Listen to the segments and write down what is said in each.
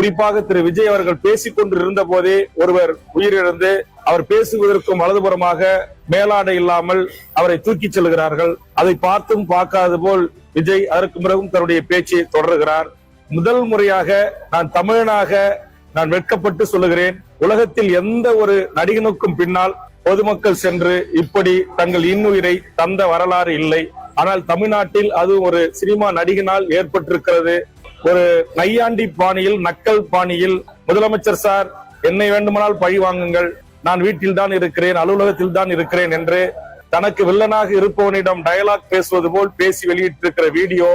குறிப்பாக திரு விஜய் அவர்கள் பேசிக் கொண்டிருந்த போதே ஒருவர் உயிரிழந்து அவர் பேசுவதற்கும் வலதுபுறமாக மேலாடை இல்லாமல் அவரை தூக்கி செல்கிறார்கள். அதை பார்த்தும் பார்க்காத போல் விஜய் அதற்கு பிறகும் தன்னுடைய பேச்சை தொடர்கிறார். முதல் முறையாக நான் தமிழனாக நான் வெட்கப்பட்டு சொல்லுகிறேன். உலகத்தில் எந்த ஒரு நடிகனுக்கும் பின்னால் பொதுமக்கள் சென்று இப்படி தங்கள் இன்னுயிரை தந்த வரலாறு இல்லை. ஆனால் தமிழ்நாட்டில் அது ஒரு சினிமா நடிகனால் ஏற்பட்டிருக்கிறது. ஒரு நையாண்டி பாணியில் நக்கல் பாணியில் முதலமைச்சர் சார் என்னை வேண்டுமானால் பழி வாங்குங்கள். நான் வீட்டில் தான் இருக்கிறேன் அலுவலகத்தில் தான் இருக்கிறேன் என்று தனக்கு வில்லனாக இருப்பவனிடம் டயலாக் பேசுவது போல் பேசி வெளியிட்டிருக்கிற வீடியோ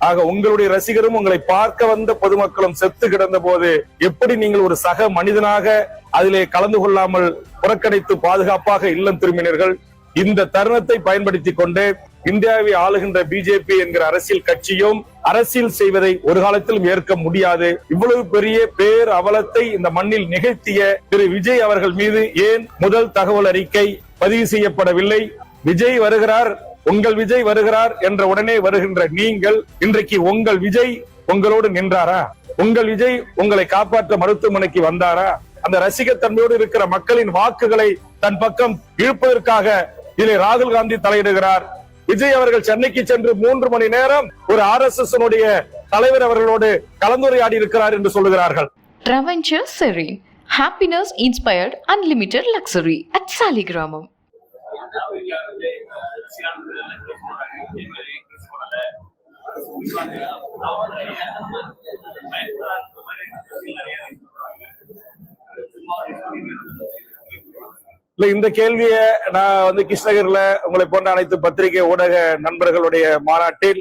ஆக உங்களுடைய ரசிகரும் உங்களை பார்க்க வந்த பொதுமக்களும் செத்து கிடந்த போது எப்படி நீங்கள் ஒரு சக மனிதனாக அதிலே கலந்து கொள்ளாமல் புறக்கணித்து பாதுகாப்பாக இல்லம் திரும்பினீர்கள்? இந்த தருணத்தை பயன்படுத்திக் கொண்டு இந்தியாவை ஆளுகின்ற பிஜேபி என்கிற அரசியல் கட்சியும் அரசியல் செய்வதை ஒரு காலத்திலும் ஏற்க முடியாது. இவ்வளவு பெரிய பேர் அவலத்தை இந்த மண்ணில் நிகழ்த்திய திரு விஜய் அவர்கள் மீது ஏன் முதல் தகவல் அறிக்கை பதிவு செய்யப்படவில்லை? விஜய் வருகிறார் உங்கள் விஜய் வருகிறார் என்ற உடனே வருகின்ற நீங்கள் இன்றைக்கு உங்கள் விஜய் உங்களோடு நின்றாரா? உங்கள் விஜய் உங்களை காப்பாற்ற மருத்துவமனைக்கு வந்தாரா? அந்த ரசிகத்தன்மையோடு இருக்கிற மக்களின் வாக்குகளை தன் பக்கம் இழுப்பதற்காக இதில் ராகுல் காந்தி தலையிடுகிறார் விஜய் அவர்கள் சென்னைக்கு சென்று மூன்று மணி நேரம் ஒரு ஆர் எஸ் எஸ் தலைவர் அவர்களோடு கலந்துரையாடி இருக்கிறார் என்று சொல்லுகிறார்கள் Traventure Siri. Happiness inspired unlimited luxury at Saligramam. இல்ல இந்த கேள்வியை நான் வந்து கிருஷ்ணகிரில உங்களை போன்ற அனைத்து பத்திரிகை ஊடக நண்பர்களுடைய மாநாட்டில்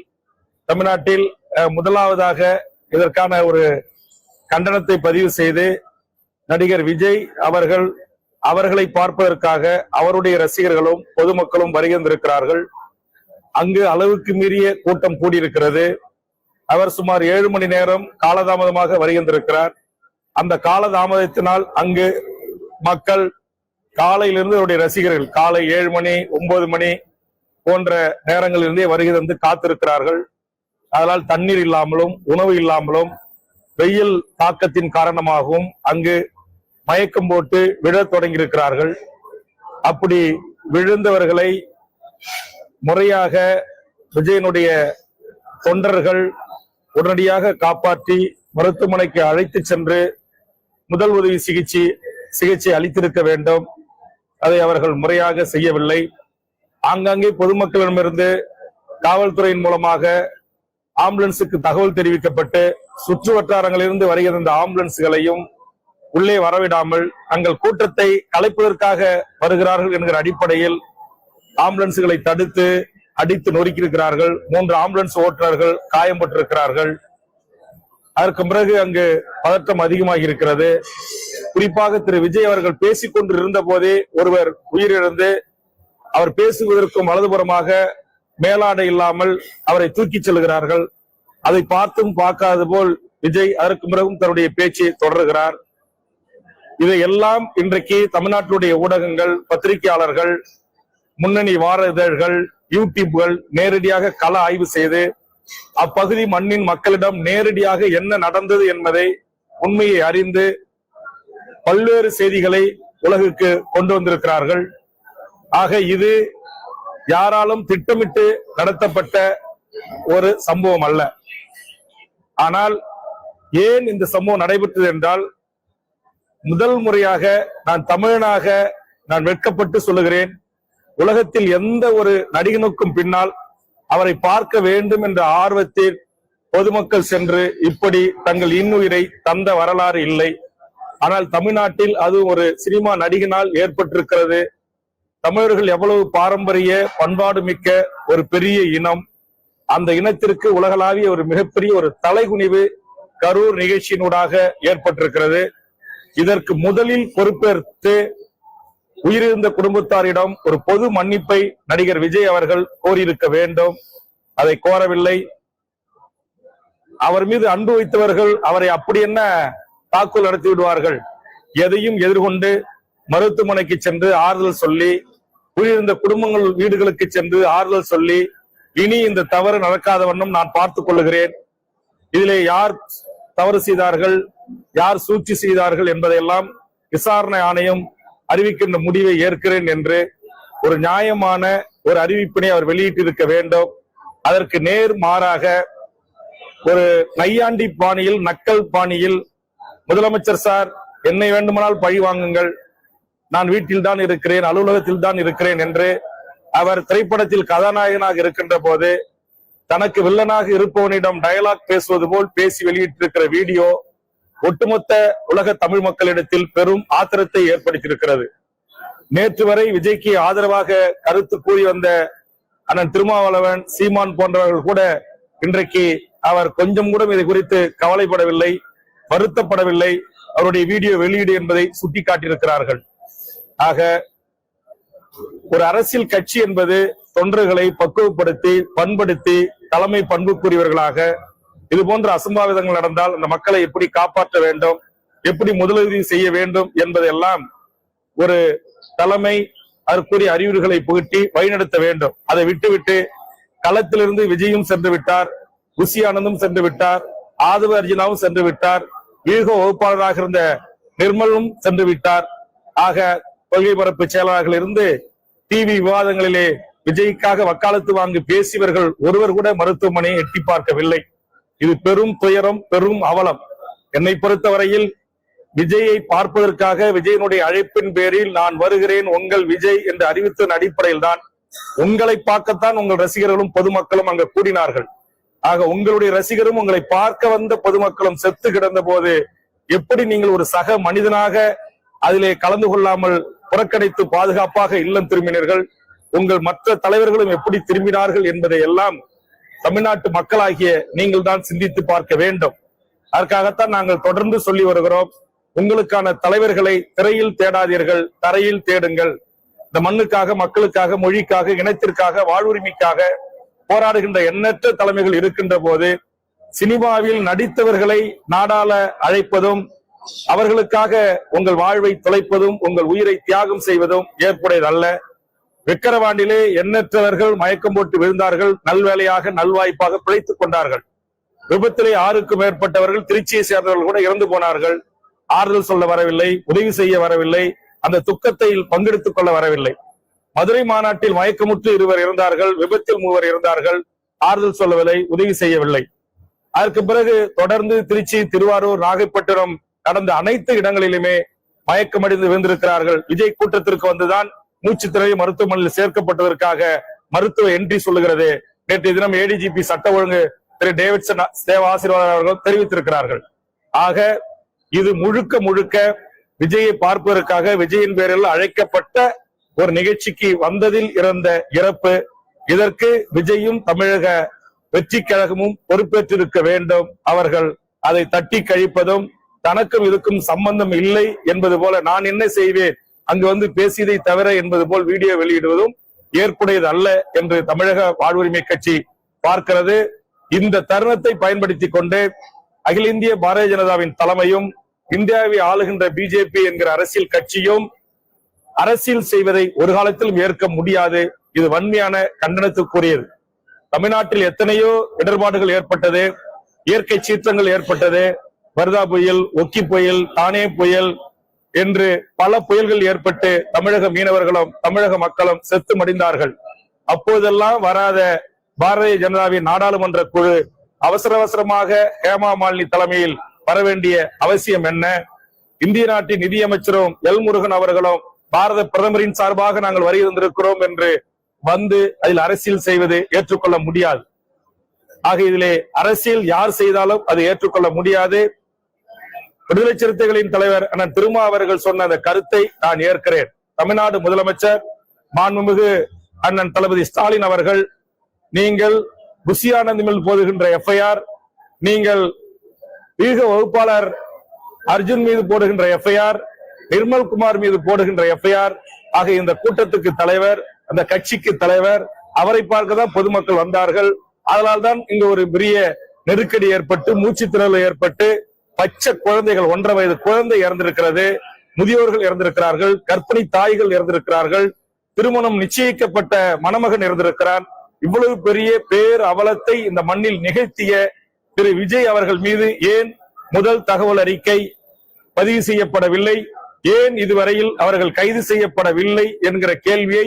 தமிழ்நாட்டில் முதலாவதாக இதற்கான ஒரு கண்டனத்தை பதிவு செய்து நடிகர் விஜய் அவர்கள் அவர்களை பார்ப்பதற்காக அவருடைய ரசிகர்களும் பொதுமக்களும் வருகின்றிருக்கிறார்கள் அங்கு அளவுக்கு மீறிய கூட்டம் கூடியிருக்கிறது. அவர் சுமார் ஏழு மணி நேரம் காலதாமதமாக வருகின்றிருக்கிறார் அந்த காலதாமதத்தினால் அங்கு மக்கள் காலையிலிருந்து அவருடைய ரசிகர்கள் காலை ஏழு மணி ஒன்பது மணி போன்ற நேரங்களிலிருந்தே வருகை தந்து காத்திருக்கிறார்கள். அதனால் தண்ணீர் இல்லாமலும் உணவு இல்லாமலும் வெயில் தாக்கத்தின் காரணமாகவும் அங்கு மயக்கம் போட்டு விழத் தொடங்கியிருக்கிறார்கள். அப்படி விழுந்தவர்களை முறையாக விஜயனுடைய தொண்டர்கள் உடனடியாக காப்பாற்றி மருத்துவமனைக்கு அழைத்து சென்று முதல் உதவி சிகிச்சை சிகிச்சை அளித்திருக்க வேண்டும். அதை அவர்கள் முறையாக செய்யவில்லை. ஆங்காங்கே பொதுமக்களிடமிருந்து காவல்துறையின் மூலமாக ஆம்புலன்ஸுக்கு தகவல் தெரிவிக்கப்பட்டு சுற்று வட்டாரங்களிலிருந்து வருகிற இந்த ஆம்புலன்ஸ்களையும் உள்ளே வரவிடாமல் தங்கள் கூட்டத்தை கலைப்பதற்காக வருகிறார்கள் என்கிற அடிப்படையில் ஆம்புலன்ஸ்களை தடுத்து அடித்து நொறுக்கியிருக்கிறார்கள். மூன்று ஆம்புலன்ஸ் ஓட்டுநர்கள் காயம்பட்டிருக்கிறார்கள். அதற்கு பிறகு அங்கு பதட்டம் அதிகமாகி இருக்கிறது குறிப்பாக திரு விஜய் அவர்கள் பேசிக் கொண்டிருந்த போதே ஒருவர் உயிரிழந்து அவர் பேசுவதற்கும் வலதுபுறமாக மேலாடை இல்லாமல் அவரை தூக்கிச் செல்கிறார்கள். அதை பார்த்தும் பார்க்காத போல் விஜய் அதற்கு பிறகும் தன்னுடைய பேச்சை தொடர்கிறார். இதையெல்லாம் இன்றைக்கு தமிழ்நாட்டினுடைய ஊடகங்கள் பத்திரிகையாளர்கள் முன்னணி வார இதழ்கள் யூடியூப்கள் நேரடியாக கள ஆய்வு செய்து அப்பகுதி மண்ணின் மக்களிடம் நேரடியாக என்ன நடந்தது என்பதை உண்மையை அறிந்து பல்வேறு செய்திகளை உலகுக்கு கொண்டு வந்திருக்கிறார்கள். ஆக இது யாராலும் திட்டமிட்டு நடத்தப்பட்ட ஒரு சம்பவம் அல்ல. ஆனால் ஏன் இந்த சம்பவம் நடைபெற்றது என்றால் முதல் முறையாக நான் தமிழனாக நான் வெட்கப்பட்டு சொல்லுகிறேன். உலகத்தில் எந்த ஒரு நடிகனுக்கும் பின்னால் அவரை பார்க்க வேண்டும் என்ற ஆர்வத்தில் பொதுமக்கள் சென்று இப்படி தங்கள் இன்னுயிரை தந்த வரலாறு இல்லை. ஆனால் தமிழ்நாட்டில் அது ஒரு சினிமா நடிகனால் ஏற்பட்டிருக்கிறது. தமிழர்கள் எவ்வளவு பாரம்பரிய பண்பாடு மிக்க ஒரு பெரிய இனம். அந்த இனத்திற்கு உலகளாவிய ஒரு மிகப்பெரிய ஒரு தலைகுனிவு கரூர் நிகழ்ச்சியினூடாக ஏற்பட்டிருக்கிறது. இதற்கு முதலில் பொறுப்பேற்று உயிரிழந்த குடும்பத்தாரிடம் ஒரு பொது மன்னிப்பை நடிகர் விஜய் அவர்கள் கோரியிருக்க வேண்டும். அதை கோரவில்லை. அவர் மீது அன்பு வைத்தவர்கள் அவரை அப்படி என்ன தாக்குதல் நடத்தி விடுவார்கள் எதையும் எதிர்கொண்டு மருத்துவமனைக்கு சென்று ஆறுதல் சொல்லி உயிரிழந்த குடும்பங்கள் வீடுகளுக்கு சென்று ஆறுதல் சொல்லி இனி இந்த தவறு நடக்காத வண்ணம் நான் பார்த்துக் கொள்ளுகிறேன். இதிலே யார் தவறு செய்தார்கள்? யார் சூழ்ச்சி செய்தார்கள் என்பதையெல்லாம் விசாரணை ஆணையம் அறிவிக்கின்ற முடிவை ஏற்கிறேன் என்று ஒரு நியாயமான ஒரு அறிவிப்பினை அவர் வெளியிட்டிருக்க வேண்டும். அதற்கு நேர் மாறாக ஒரு நையாண்டி பாணியில் நக்கல் பாணியில் முதலமைச்சர் சார் என்னை வேண்டுமானால் பழி வாங்குங்கள். நான் வீட்டில் தான் இருக்கிறேன் அலுவலகத்தில் தான் இருக்கிறேன் என்று அவர் திரைப்படத்தில் கதாநாயகனாக இருக்கின்ற போது தனக்கு வில்லனாக இருப்பவனிடம் டயலாக் பேசுவது போல் பேசி வெளியிட்டிருக்கிற வீடியோ ஒட்டுமொத்த உலக தமிழ் மக்களிடத்தில் பெரும் ஆத்திரத்தை ஏற்படுத்தியிருக்கிறது. நேற்று வரை விஜய்க்கு ஆதரவாக கருத்து கூறி வந்த அண்ணன் திருமாவளவன் சீமான் போன்றவர்கள் கூட இன்றைக்கு அவர் கொஞ்சம் கூட இது குறித்து கவலைப்படவில்லை வருத்தப்படவில்லை. அவருடைய வீடியோ வெளியீடு என்பதை சுட்டிக்காட்டியிருக்கிறார்கள். ஆக ஒரு அரசியல் கட்சி என்பது தொண்டர்களை பக்குவப்படுத்தி பண்படுத்தி தலைமை பண்புக்குரியவர்களாக இது போன்ற அசம்பாவிதங்கள் நடந்தால் அந்த மக்களை எப்படி காப்பாற்ற வேண்டும் எப்படி முதலுதவி செய்ய வேண்டும் என்பதெல்லாம் ஒரு தலைமை அதற்குரிய அறிவுரைகளை புகட்டி வழிநடத்த வேண்டும். அதை விட்டுவிட்டு களத்திலிருந்து விஜயும் சென்று விட்டார் குஷி ஆனந்தும் சென்று விட்டார் ஆதவ அர்ஜுனாவும் சென்று விட்டார் வியூக வகுப்பாளராக இருந்த நிர்மலும் சென்று விட்டார். ஆக கொள்கை பரப்பு செயலாளர்கள் இருந்து டிவி விவாதங்களிலே விஜய்க்காக வக்காலத்து வாங்கி பேசியவர்கள் ஒருவர் கூட மருத்துவமனையை எட்டி பார்க்கவில்லை. இது பெரும் துயரம் பெரும் அவலம். என்னை பொறுத்தவரையில் விஜயை பார்ப்பதற்காக விஜயனுடைய அழைப்பின் பேரில் நான் வருகிறேன். உங்கள் விஜய் என்று அறிவித்ததன் அடிப்படையில் தான் உங்களை பார்க்கத்தான் உங்கள் ரசிகர்களும் பொதுமக்களும் அங்கு கூடினார்கள். ஆக உங்களுடைய ரசிகரும் உங்களை பார்க்க வந்த பொதுமக்களும் செத்து கிடந்த போது எப்படி நீங்கள் ஒரு சக மனிதனாக அதிலே கலந்து கொள்ளாமல் புறக்கணித்து பாதுகாப்பாக இல்லம் திரும்பினீர்கள்? உங்கள் மற்ற தலைவர்களும் எப்படி திரும்பினார்கள் என்பதை எல்லாம் தமிழ்நாட்டு மக்களாகிய நீங்கள் தான் சிந்தித்து பார்க்க வேண்டும். அதற்காகத்தான் நாங்கள் தொடர்ந்து சொல்லி வருகிறோம். உங்களுக்கான தலைவர்களை திரையில் தேடாதீர்கள் தரையில் தேடுங்கள். இந்த மண்ணுக்காக மக்களுக்காக மொழிக்காக இனத்திற்காக வாழ்வுரிமைக்காக போராடுகின்ற எண்ணற்ற தலைமைகள் இருக்கின்ற போது சினிமாவில் நடித்தவர்களை நாடாள அழைப்பதும் அவர்களுக்காக உங்கள் வாழ்வை தொலைப்பதும் உங்கள் உயிரை தியாகம் செய்வதும் ஏற்புடையதல்ல. விக்கிரவாண்டிலே எண்ணற்றவர்கள் மயக்கம் போட்டு விழுந்தார்கள். நல்வேளையாக நல்வாய்ப்பாக பிழைத்துக் கொண்டார்கள். விபத்திலே ஆறுக்கும் மேற்பட்டவர்கள் திருச்சியை சேர்ந்தவர்கள் கூட இறந்து போனார்கள். ஆறுதல் சொல்ல வரவில்லை உதவி செய்ய வரவில்லை அந்த துக்கத்தை பங்கெடுத்துக் கொள்ள வரவில்லை. மதுரை மாநாட்டில் மயக்கமுற்று இருவர் இருந்தார்கள் விபத்தில் மூவர் இருந்தார்கள் ஆறுதல் சொல்லவில்லை உதவி செய்யவில்லை. அதற்கு பிறகு தொடர்ந்து திருச்சி திருவாரூர் நாகைப்பட்டினம் நடந்த அனைத்து இடங்களிலுமே மயக்கமடைந்து விழுந்திருக்கிறார்கள். விஜய் கூட்டத்திற்கு வந்துதான் மூச்சுத்திரை மருத்துவமனையில் சேர்க்கப்பட்டதற்காக மருத்துவ என்ட்ரி சொல்லுகிறது. நேற்றைய தினம் ஏடிஜிபி சட்ட ஒழுங்கு திரு டேவிட்சன் தேவ ஆசீர்வாதம் அவர்கள் தெரிவித்திருக்கிறார்கள். ஆக இது முழுக்க முழுக்க விஜயை பார்ப்பதற்காக விஜயின் பேரில் அழைக்கப்பட்ட ஒரு நிகழ்ச்சிக்கு வந்ததில் இருந்த இறப்பு இதற்கு விஜயும் தமிழக வெற்றி கழகமும் பொறுப்பேற்றிருக்க வேண்டும். அவர்கள் அதை தட்டி கழிப்பதும் தனக்கும் இதுக்கும் சம்பந்தம் இல்லை என்பது போல நான் என்ன செய்வேன்? அங்கு வந்து பேசியதை தவிர என்பது போல் வீடியோ வெளியிடுவதும் ஏற்புடையது அல்ல என்று தமிழக வாழ்வுரிமை கட்சி பார்க்கிறது. இந்த தருணத்தை பயன்படுத்தி கொண்டு அகில இந்திய பாரதிய ஜனதாவின் தலைமையும் இந்தியாவை ஆளுகின்ற பிஜேபி என்கிற அரசியல் கட்சியும் அரசியல் செய்வதை ஒரு காலத்திலும் ஏற்க முடியாது. இது வன்மையான கண்டனத்துக்குரியது. தமிழ்நாட்டில் எத்தனையோ இடர்பாடுகள் ஏற்பட்டது. இயற்கை சீற்றங்கள் ஏற்பட்டது. வர்தா புயல் ஒக்கி புயல் தானே புயல் என்று பல புயல்கள் ஏற்பட்டு தமிழக மீனவர்களும் தமிழக மக்களும் செத்து மடிந்தார்கள் அப்போதெல்லாம் வராத பாரதிய ஜனதாவின் நாடாளுமன்ற குழு அவசர அவசரமாக ஹேமா மாலினி தலைமையில் வர வேண்டிய அவசியம் என்ன? இந்திய நாட்டின் நிதியமைச்சரும் எல் முருகன் அவர்களும் பாரத பிரதமரின் சார்பாக நாங்கள் வரி வந்திருக்கிறோம் என்று வந்து அதில் அரசியல் செய்வது ஏற்றுக்கொள்ள முடியாது. ஆக இதிலே அரசியல் யார் செய்தாலும் அது ஏற்றுக்கொள்ள முடியாது. விடுதலை சிறுத்தைகளின் தலைவர் அண்ணன் திருமா அவர்கள் சொன்ன அந்த கருத்தை நான் ஏற்கிறேன். தமிழ்நாடு முதலமைச்சர் மாண்புமிகு அண்ணன் தளபதி ஸ்டாலின் அவர்கள் நீங்கள் புஷியானந்த் மேல் எஃப்ஐஆர் நீங்கள் வீக வகுப்பாளர் அர்ஜுன் மீது போடுகின்ற எஃப்ஐஆர் நிர்மல் குமார் மீது போடுகின்ற எஃப்ஐஆர் ஆகிய இந்த கூட்டத்துக்கு தலைவர் அந்த கட்சிக்கு தலைவர் அவரை பார்க்க தான் பொதுமக்கள் வந்தார்கள். அதனால்தான் இங்கு ஒரு பெரிய நெருக்கடி ஏற்பட்டு மூச்சு திணறல் ஏற்பட்டு பச்சை குழந்தைகள் ஒன்றரை வயது குழந்தை இறந்திருக்கிறது. முதியோர்கள் இறந்திருக்கிறார்கள். கர்ப்பிணி தாய்கள் இறந்திருக்கிறார்கள். திருமணம் நிச்சயிக்கப்பட்ட மணமகன் இறந்திருக்கிறான். இவ்வளவு பெரிய பேர் அவலத்தை இந்த மண்ணில் நிகழ்த்திய திரு விஜய் அவர்கள் மீது ஏன் முதல் தகவல் அறிக்கை பதிவு செய்யப்படவில்லை? ஏன் இதுவரையில் அவர்கள் கைது செய்யப்படவில்லை என்கிற கேள்வியை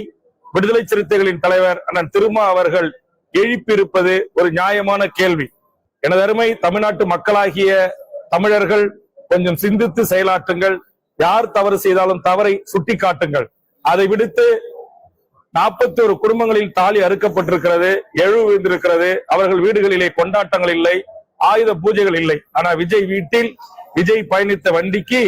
விடுதலை சிறுத்தைகளின் தலைவர் அண்ணன் திருமா அவர்கள் எழுப்பியிருப்பது ஒரு நியாயமான கேள்வி. எனது அருமை தமிழ்நாட்டு மக்களாகிய தமிழர்கள் கொஞ்சம் சிந்தித்து செயலாற்றுங்கள். யார் தவறு செய்தாலும் தவறை சுட்டிக்காட்டுங்கள். அதை விடுத்து நாற்பத்தி ஒரு குடும்பங்களில் தாலி அறுக்கப்பட்டிருக்கிறது எழு விழுந்திருக்கிறது. அவர்கள் வீடுகளிலே கொண்டாட்டங்கள் இல்லை ஆயுத பூஜைகள் இல்லை. ஆனா விஜய் வீட்டில் விஜய் பயணித்த வண்டிக்கு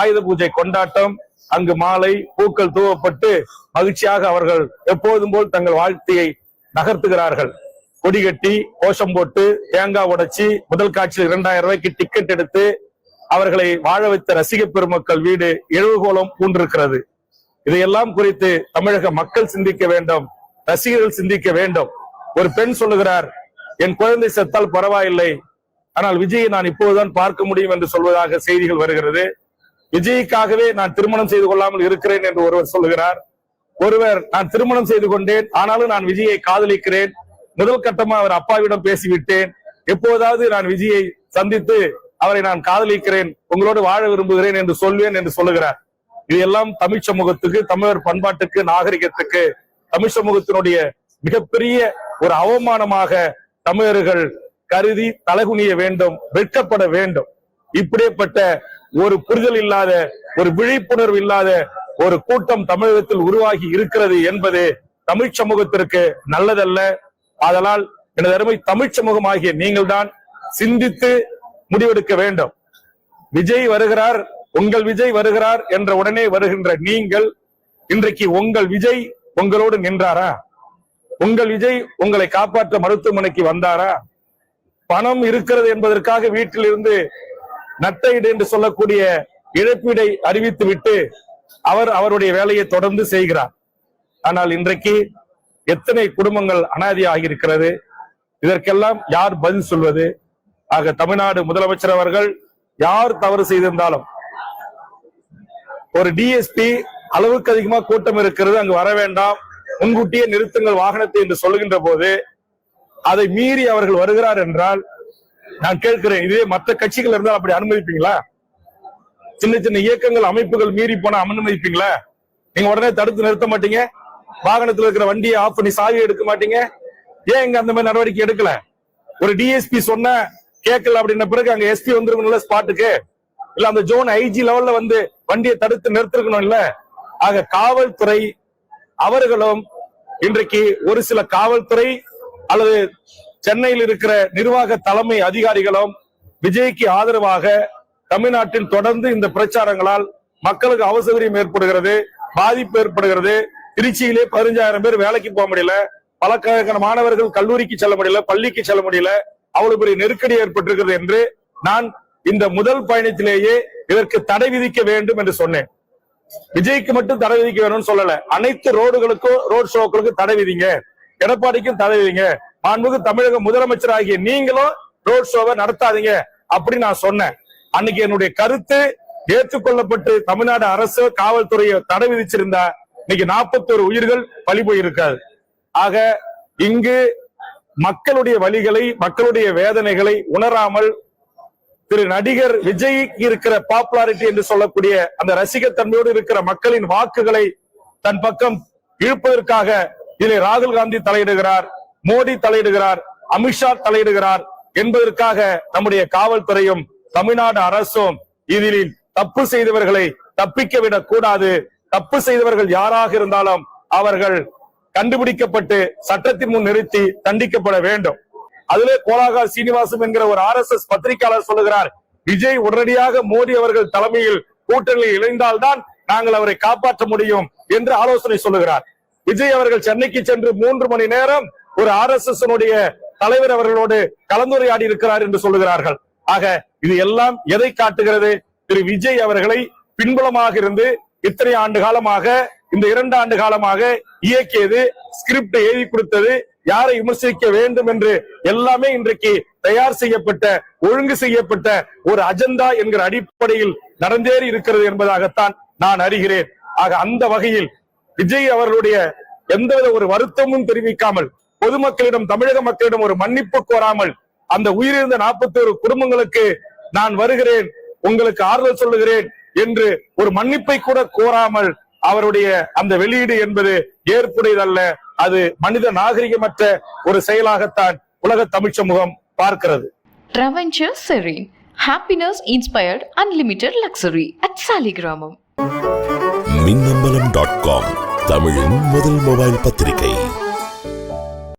ஆயுத பூஜை கொண்டாட்டம் அங்கு மாலை பூக்கள் தூவப்பட்டு மகிழ்ச்சியாக அவர்கள் எப்போதும் போல் தங்கள் வாழ்க்கையை நகர்த்துகிறார்கள். கொடி கட்டி கோஷம் போட்டு தேங்காய் உடைச்சி முதல் காட்சியில் இரண்டாயிரம் ரூபாய்க்கு டிக்கெட் எடுத்து அவர்களை வாழ வைத்த ரசிக பெருமக்கள் வீடு எழுவுகோலம் பூண்டிருக்கிறது. இதையெல்லாம் குறித்து தமிழக மக்கள் சிந்திக்க வேண்டும் ரசிகர்கள் சிந்திக்க வேண்டும். ஒரு பெண் சொல்லுகிறார் என் குழந்தை செத்தால் பரவாயில்லை. ஆனால் விஜயை நான் இப்போதுதான் பார்க்க முடியும் என்று சொல்வதாக செய்திகள் வருகிறது. விஜய்க்காகவே நான் திருமணம் செய்து கொள்ளாமல் இருக்கிறேன் என்று ஒருவர் சொல்லுகிறார். ஒருவர் நான் திருமணம் செய்து கொண்டேன் ஆனாலும் நான் விஜயை காதலிக்கிறேன். முதல் கட்டமா அவர் அப்பாவிடம் பேசிவிட்டேன். எப்போதாவது நான் விஜயை சந்தித்து அவரை நான் காதலிக்கிறேன் உங்களோடு வாழ விரும்புகிறேன் என்று சொல்வேன் என்று சொல்லுகிறார். இது எல்லாம் தமிழ் சமூகத்துக்கு தமிழர் பண்பாட்டுக்கு நாகரிகத்துக்கு தமிழ் சமூகத்தினுடைய மிகப்பெரிய ஒரு அவமானமாக தமிழர்கள் கருதி தலகுனிய வேண்டும் வெட்கப்பட வேண்டும். இப்படிப்பட்ட ஒரு புரிதல் இல்லாத ஒரு விழிப்புணர்வு இல்லாத ஒரு கூட்டம் தமிழகத்தில் உருவாகி இருக்கிறது என்பது தமிழ் சமூகத்திற்கு நல்லதல்ல. ஆதலால் எனது அருமை தமிழ் சமூகமாகிய நீங்கள் தான் சிந்தித்து முடிவெடுக்க வேண்டும். விஜய் வருகிறார் உங்கள் விஜய் வருகிறார் என்ற உடனே வருகின்ற நீங்கள் இன்றைக்கு உங்கள் விஜய் உங்களோடு நின்றாரா? உங்கள் விஜய் உங்களை காப்பாற்ற மருத்துவமனைக்கு வந்தாரா? பணம் இருக்கிறது என்பதற்காக வீட்டில் இருந்து நட்டையீடு என்று சொல்லக்கூடிய இழப்பீடை அறிவித்து விட்டு அவர் அவருடைய வேலையை தொடர்ந்து செய்கிறார். ஆனால் இன்றைக்கு எத்தனை குடும்பங்கள் அனாதையாகி இருக்கிறது இதற்கெல்லாம் யார் பதில் சொல்வது? ஆக தமிழ்நாடு முதலமைச்சர் அவர்கள் யார் தவறு செய்திருந்தாலும் ஒரு டிஎஸ்பி அளவுக்கு அதிகமா கூட்டம் இருக்கிறது அங்கு வர வேண்டாம். முன்கூட்டியே நிறுத்துங்கள் வாகனத்தை என்று சொல்லுகின்ற போது அதை மீறி அவர்கள் வருகிறார் என்றால் நான் கேட்கிறேன் இதே மற்ற கட்சிகள் இருந்தால் அப்படி அனுமதிப்பீங்களா? சின்ன சின்ன இயக்கங்கள் அமைப்புகள் மீறி போனா அனுமதிப்பீங்களா? நீங்க உடனே தடுத்து நிறுத்த மாட்டீங்க? வாகனத்துல இருக்கிற வண்டியை ஆஃப் பண்ணி சாவி எடுக்க மாட்டீங்க? ஏன் இங்க அந்த மாதிரி நடவடிக்கை எடுக்கல? ஒரு டிஎஸ்பி சொன்ன கேட்கல அப்படின்ன பிறகு அங்க எஸ்பி வந்துருக்கணும்ல ஸ்பாட்டுக்கு இல்ல அந்த ஜோன் ஐஜி லெவல்ல வந்து வண்டியை தடுத்து நிறுத்திருக்கணும் இல்ல ஆக காவல்துறை அவர்களும் இன்றைக்கு ஒரு சில காவல்துறை அல்லது சென்னையில் இருக்கிற நிர்வாக தலைமை அதிகாரிகளும் விஜய்க்கு ஆதரவாக தமிழ்நாட்டில் தொடர்ந்து இந்த பிரச்சாரங்களால் மக்களுக்கு அவசகரியம் ஏற்படுகிறது பாதிப்பு ஏற்படுகிறது. திருச்சியிலே பதினஞ்சாயிரம் பேர் வேலைக்கு போக முடியல. பலக்கணக்கான மாணவர்கள் கல்லூரிக்கு செல்ல முடியல பள்ளிக்கு செல்ல முடியல. அவ்வளவு பெரிய நெருக்கடி ஏற்பட்டிருக்கிறது என்று நான் இந்த முதல் பயணத்திலேயே இதற்கு தடை விதிக்க வேண்டும் என்று சொன்னேன். விஜய்க்கு மட்டும் தடை விதிக்க வேணும்னு சொல்லல. அனைத்து ரோடுகளுக்கும் ரோட் ஷோக்களுக்கும் தடை விதிங்க. எடப்பாடிக்கும் தடை விதிங்க. மாண்புக்கு தமிழக முதலமைச்சர் ஆகிய நீங்களும் ரோட் ஷோவை நடத்தாதீங்க அப்படின்னு நான் சொன்னேன். அன்னைக்கு என்னுடைய கருத்து ஏற்றுக்கொள்ளப்பட்டு தமிழ்நாடு அரசு காவல்துறையை தடை விதிச்சிருந்தா இன்னைக்கு 41 உயிர்கள் பழி போயிருக்காது ஆக இங்கு மக்களுடைய வழிகளை மக்களுடைய வேதனைகளை உணராமல் திரு நடிகர் விஜய்க்கு இருக்கிற பாப்புலாரிட்டி என்று சொல்லக்கூடிய அந்த ரசிகத்தன்மையோடு இருக்கிற மக்களின் வாக்குகளை தன் பக்கம் இழுப்பதற்காக இதில் ராகுல் காந்தி தலையிடுகிறார் மோடி தலையிடுகிறார் அமித்ஷா தலையிடுகிறார் என்பதற்காக நம்முடைய காவல்துறையும் தமிழ்நாடு அரசும் இதில் தப்பு செய்தவர்களை தப்பிக்க விடக் கூடாது தப்பு செய்தவர்கள் யாராக இருந்தாலும் அவர்கள் கண்டுபிடிக்கப்பட்டு சட்டத்தின் முன் நிறுத்தி தண்டிக்கப்பட வேண்டும். அதிலே கோலாகா சீனிவாசம் என்கிற ஒரு ஆர் எஸ் எஸ் பத்திரிகையாளர் சொல்லுகிறார் விஜய் உடனடியாக மோடி அவர்கள் தலைமையில் கூட்டணியில் இணைந்தால்தான் நாங்கள் அவரை காப்பாற்ற முடியும் என்று ஆலோசனை சொல்லுகிறார். விஜய் அவர்கள் சென்னைக்கு சென்று மூன்று மணி நேரம் ஒரு ஆர் எஸ் எஸ் தலைவர் அவர்களோடு கலந்துரையாடி இருக்கிறார் என்று சொல்லுகிறார்கள். ஆக இது எல்லாம் எதை காட்டுகிறது? திரு விஜய் அவர்களை பின்புலமாக இருந்து இத்தனை ஆண்டு காலமாக இந்த இரண்டு ஆண்டு காலமாக இயக்கியது ஸ்கிரிப்ட் எழுதி கொடுத்தது யாரை விமர்சிக்க வேண்டும் என்று எல்லாமே இன்றைக்கு தயார் செய்யப்பட்ட ஒழுங்கு செய்யப்பட்ட ஒரு அஜெண்டா என்கிற அடிப்படையில் நடந்தேறி இருக்கிறது என்பதாகத்தான் நான் அறிகிறேன். ஆக அந்த வகையில் விஜய் அவர்களுடைய எந்தவித ஒரு வருத்தமும் தெரிவிக்காமல் பொதுமக்களிடம் தமிழக மக்களிடம் ஒரு மன்னிப்பு கோராமல் அந்த உயிரிழந்த 41 குடும்பங்களுக்கு நான் வருகிறேன் உங்களுக்கு ஆறுதல் சொல்லுகிறேன் என்று ஒரு மன்னிப்பை கூட கோராமல் அவருடைய அந்த வெளியீடு என்பது ஏற்புடையதல்ல அது மனித நாகரிகமற்ற ஒரு செயலாகத்தான் உலக தமிழ் சமூகம் பார்க்கிறது Ravancha Serene. Happiness inspired unlimited luxury at Saligramam. Minnambalam dot com தமிழின் முதல் மொபைல் பத்திரிகை